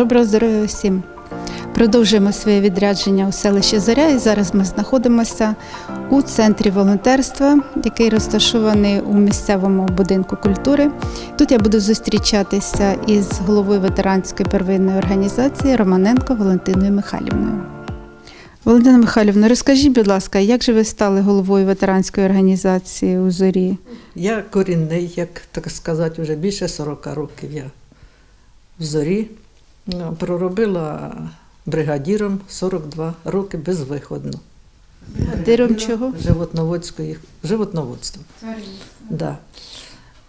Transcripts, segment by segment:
Доброго здоров'я всім. Продовжуємо своє відрядження у селищі Зоря і зараз ми знаходимося у центрі волонтерства, який розташований у місцевому будинку культури. Тут я буду зустрічатися із головою ветеранської первинної організації Романенко Валентиною Михайлівною. Валентина Михайлівна, розкажіть, будь ласка, як же ви стали головою ветеранської організації у Зорі? Я корінний, як так сказати, вже більше 40 років я в зорі. Ну, Проробила бригадіром 42 роки безвиходно. Диром чого? Животноводської, животноводством. Да.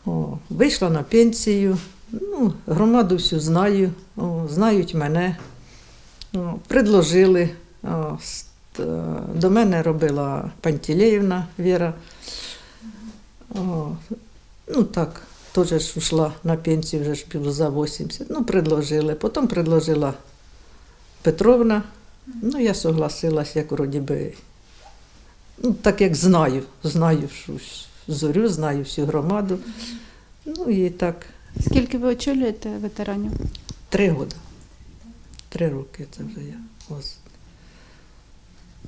О, вийшла на пенсію, ну, громаду всю знаю, о, знають мене. О, предложили. О, е, до мене робила Пантелеївна Віра. О, ну так, теж йшла на пенсію, вже ж було за 80. Ну, предложили. Потім предложила Петровна. Ну, я согласилась, як вроді би. Ну, так як знаю, знаю всю зорю, знаю всю громаду. Ну і так, Скільки ви очолюєте ветеранів? три роки. Три роки це вже я. Ось.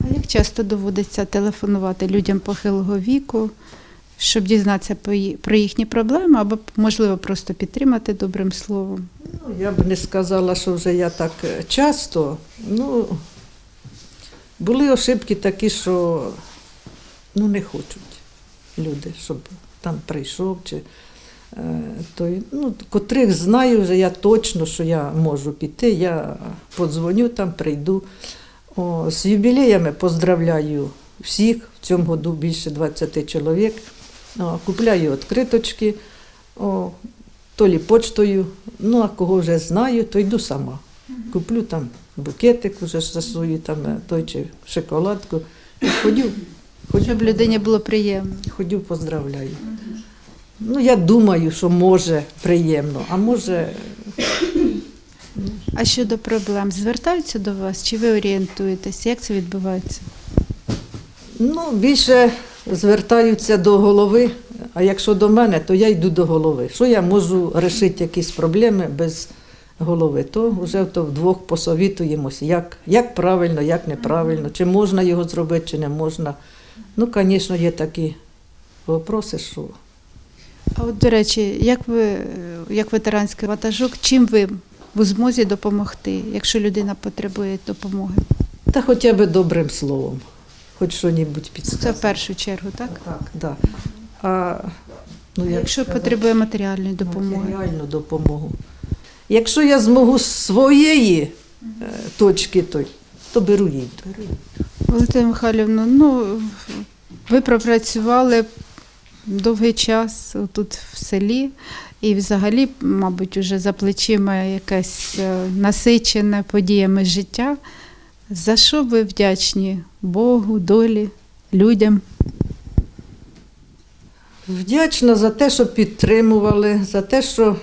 А як часто доводиться телефонувати людям похилого віку, щоб дізнатися про їхні проблеми, або, можливо, просто підтримати добрим словом? Ну, я б не сказала, що вже я так е, часто. Ну, були ошибки такі, що ну, не хочуть люди, щоб там прийшов. Чи, е, той, ну, котрих знаю вже я точно, що я можу піти. Я подзвоню там, прийду. О, з юбілеями поздравляю всіх. В цьому году більше 20 чоловік. О, купляю відкриточки. О, то лі почтою, ну а кого вже знаю, то йду сама. Куплю там букетик уже ж за свою там е, той чи шоколадку. І ходю, Щоб людині було приємно. ходю, поздравляю. Ну, я думаю, що може приємно, а може, А щодо проблем, звертаються до вас, чи ви орієнтуєтеся? Як це відбувається? ну, більше звертаються до голови, а якщо до мене, то я йду до голови. Що я можу вирішити якісь проблеми без голови, то вже то вдвох посовітуємося, як, як правильно, як неправильно, чи можна його зробити, чи не можна. Ну, звісно, є такі вопроси, що А от, до речі, як ви, як ветеранський ватажок, чим ви в змозі допомогти, якщо людина потребує допомоги? та хоча б добрим словом, хоч що-небудь Це в першу чергу, так? Так, да. А, ну, як Якщо сказати, потребує матеріальної допомоги. Матеріальну допомогу. Якщо я змогу з своєї е, точки, той, то беру їй. Валентина Михайлівна, ну ви пропрацювали довгий час тут в селі, і взагалі, мабуть, уже за плечима якесь е, насичене подіями життя. За що ви вдячні Богу, долі, людям? Вдячна за те, що підтримували, за те, що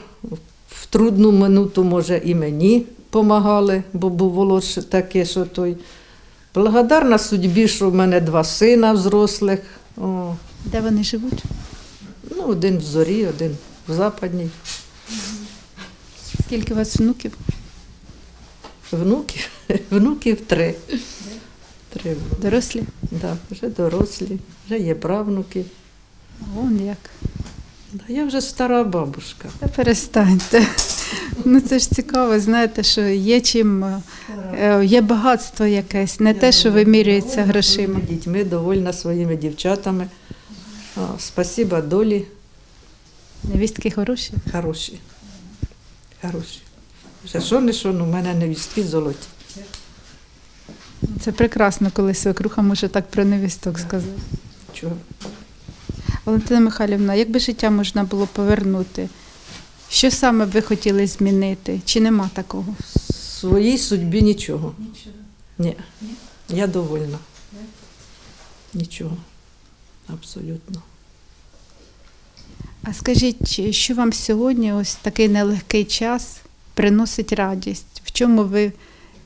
в трудну минуту, може, і мені допомагали, бо було таке, що той. Благодарна судьбі, що в мене два сина взрослих. О, Де вони живуть? ну, один в зорі, один в западній. Скільки у вас внуків? Внуків, внуків три. Три. Дорослі? Да, вже дорослі, вже є правнуки. Вон як. Да, я вже стара бабушка. Та перестаньте. Ну це ж цікаво, знаєте, що є чим, е, є багатство якесь, не те, що вимірюється грошима. Дітьми, довольна своїми дівчатами. А, спасіба долі Невістки хороші. хороші. Хороші. Вже що не що, ну, в мене невістки золоті. Це прекрасно, коли свекруха може так про невісток сказати. Чого? Валентина Михайлівна, як би життя можна було повернути? Що саме б ви хотіли змінити? Чи нема такого? В своїй судьбі нічого. Нічого. Ні. Я довольна. Нічого. Абсолютно. А скажіть, що вам сьогодні ось такий нелегкий час приносить радість? В чому ви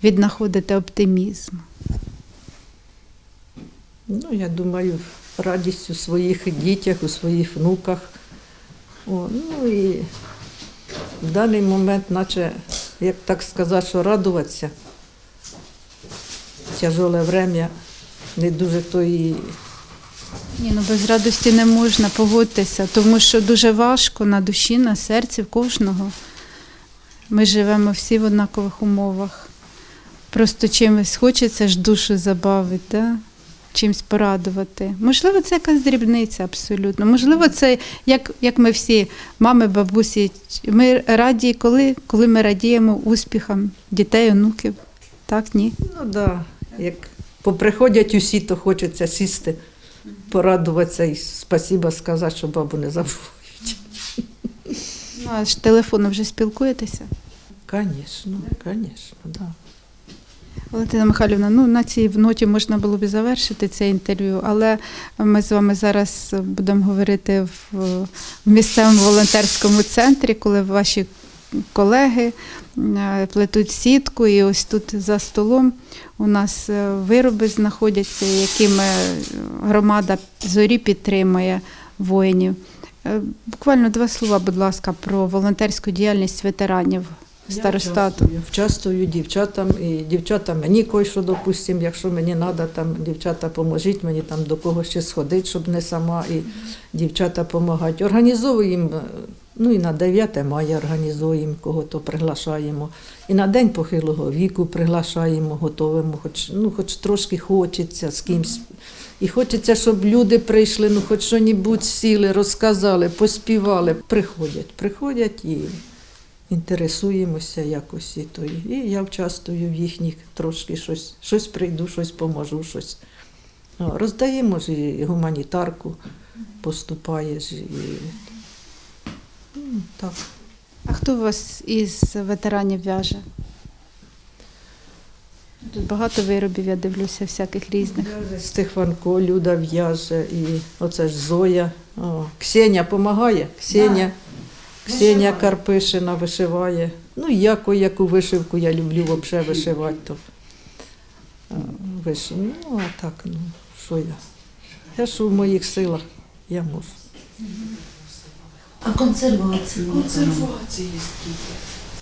віднаходите оптимізм? Ну, я думаю, радість у своїх дітях, у своїх внуках. О, ну і в даний момент, наче як так сказати, що радуватися. Тяжеле время, не дуже то і Ні, ну без радості не можна, погодьтеся, тому що дуже важко на душі, на серці в кожного. Ми живемо всі в однакових умовах. Просто чимось хочеться ж душу забавити, да? Чимось порадувати. Можливо, це якась дрібниця абсолютно. Можливо, це як, як ми всі, мами, бабусі. Ми раді, коли, коли ми радіємо успіхам дітей, онуків. Так, ні. Ну да, як поприходять усі, то хочеться сісти, порадуватися і спасіба сказати, що бабу не забувають. Ну, а ж телефоном вже спілкуєтеся. Звісно, звісно, да. Валентина Михайлівна, ну на цій ноті можна було б завершити це інтерв'ю, але ми з вами зараз будемо говорити в, в місцевому волонтерському центрі, коли ваші колеги е, плетуть сітку, і ось тут за столом у нас е, вироби знаходяться, якими громада зорі підтримує воїнів. Е, Буквально два слова, будь ласка, про волонтерську діяльність ветеранів старостату. Я Вчаствую дівчатам, і дівчата мені кое-що, допустим, якщо мені треба, там дівчата поможіть мені там до когось ще сходити, щоб не сама, і дівчата допомагають. Організовуємо, е, ну і на 9 мая організуємо, кого-то приглашаємо. І на день похилого віку приглашаємо, готовимо, хоч, ну, хоч трошки хочеться з кимсь. І хочеться, щоб люди прийшли, ну хоч що-небудь сіли, розказали, поспівали. Приходять, приходять і інтересуємося якось і то. І я вчаствую в їхніх трошки щось, щось прийду, щось поможу, щось. О, Роздаємо ж і гуманітарку, поступає ж і ну, так. А хто у вас із ветеранів в'яже? Тут багато виробів, я дивлюся, всяких різних. Стефанко, Люда в'яже, і оце ж Зоя. О, Ксеня допомагає. Ксеня, Ксеня Карпишина вишиває. Ну, і я яку вишивку я люблю взагалі вишивати. То. а, Виш... Ну, а так, ну, що я? Я що в моїх силах, я можу. А консервації? Консервації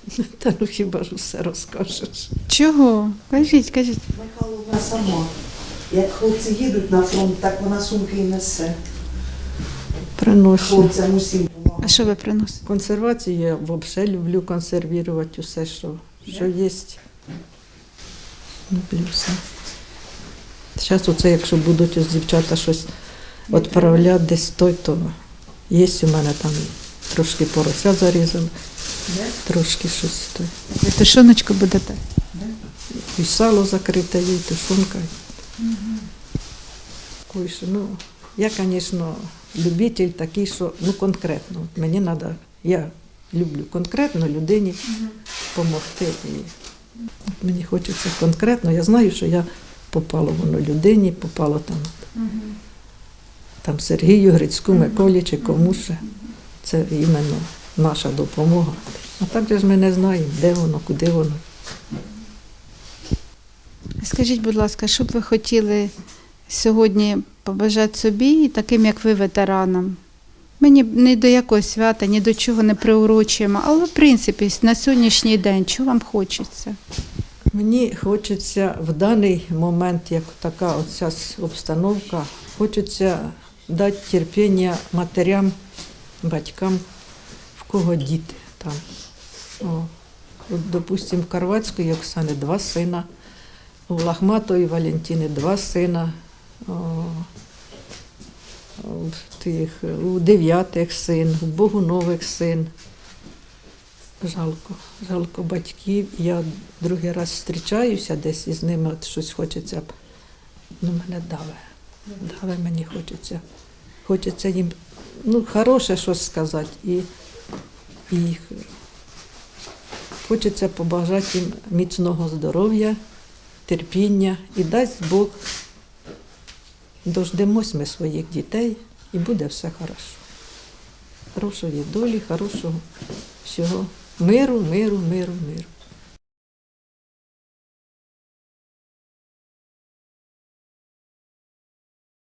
скільки. Та ну хіба ж усе розкажеш. Чого? Кажіть, кажіть. Михайловна сама. Як хлопці їдуть на фронт, так вона сумки і несе. Приношу. Хлопцям усім А що ви приносите? Консервацію я взагалі люблю консервувати усе, що, що є. Люблю все. Зараз оце, якщо будуть ось дівчата щось відправляти десь той, то є у мене там трошки порося зарізали, трошки щось. То. Ви тушоночку будете? І сало закрите, є, і тушонка. Кое-що, Ну, я, звісно, любитель такий, що ну, конкретно. Мені треба, я люблю конкретно людині допомогти. Мені хочеться конкретно. Я знаю, що я попало воно людині, попало там, там Сергію, Грицьку, Миколі чи кому ще. Це іменно наша допомога. А так же ж ми не знаємо, де воно, куди воно. Скажіть, будь ласка, що б ви хотіли сьогодні побажати собі і таким, як ви, ветеранам? Ми ні, до якого свята, ні до чого не приурочуємо, але в принципі на сьогоднішній день, що вам хочеться? Мені хочеться в даний момент, як така от ця обстановка, хочеться дати терпіння матерям, батькам, в кого діти там. О, от, допустим, в Карвацької Оксани два сина, у Лахматої Валентини два сина, в тих, у дев'ятих син, у Богунових син. Жалко, жалко батьків. Я другий раз зустрічаюся десь із ними, от щось хочеться. Ну, мене даве. Даве мені хочеться. Хочеться їм ну, хороше щось сказати. І, і. Хочеться побажати їм міцного здоров'я, терпіння і дасть Бог. Дождемось ми своїх дітей і буде все хорошо. Хорошої долі, хорошого всього. Миру, миру, миру, миру.